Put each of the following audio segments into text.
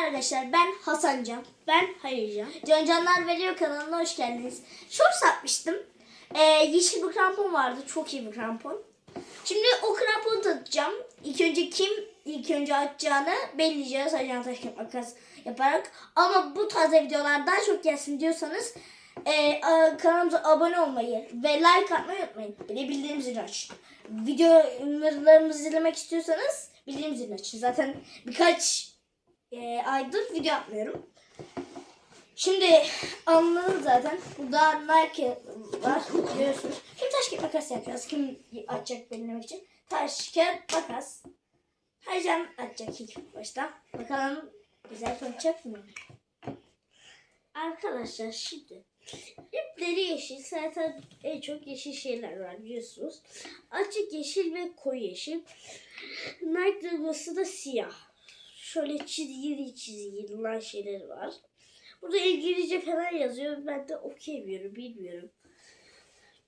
Arkadaşlar ben Hasancan. Ben Hayırcan. Can Canlar Veriyor kanalına hoş geldiniz. Shorts atmıştım. Ee, yeşil bir krampon vardı. Çok iyi bir krampon. Şimdi o kramponu tanıtacağım. İlk önce kim ilk önce atacağını belleyeceğiz. Ajan taş makas yaparak. Ama bu tarz videolar daha çok gelsin diyorsanız e, kanalımıza abone olmayı ve like atmayı unutmayın. Bir de bildirim zilini açın. Videolarımızı izlemek istiyorsanız bildirim zilini açın. Zaten birkaç e, aydır video atmıyorum. Şimdi anladın zaten. Burada Nike var görüyorsunuz. Şimdi taş kağıt makas yapacağız. Kim açacak belirlemek için. Taş kağıt makas. Haycan açacak ilk başta. Bakalım güzel konuşacak mı? Arkadaşlar şimdi ipleri yeşil. Zaten en çok yeşil şeyler var biliyorsunuz. Açık yeşil ve koyu yeşil. Nike logosu da siyah. Şöyle çizgili çizgili olan şeyler var. Burada İngilizce falan yazıyor. Ben de okuyamıyorum, bilmiyorum.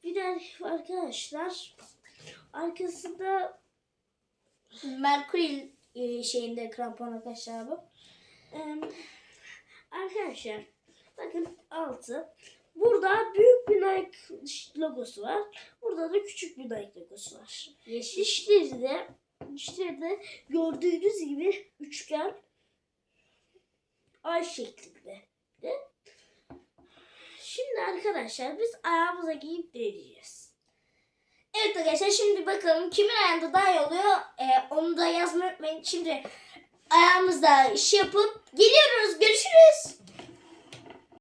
Bir de arkadaşlar arkasında Mercury e, şeyinde krampon arkadaşlar bu. Em, arkadaşlar bakın altı. Burada büyük bir Nike logosu var. Burada da küçük bir Nike logosu var. Yeşil. Dişleri de dişleri de gördüğünüz gibi ay şeklinde. De. Şimdi arkadaşlar biz ayağımıza giyip deneyeceğiz. Evet arkadaşlar şimdi bakalım kimin ayağında daha iyi oluyor. E, onu da yazmayı unutmayın. Şimdi ayağımızda iş yapıp geliyoruz. Görüşürüz.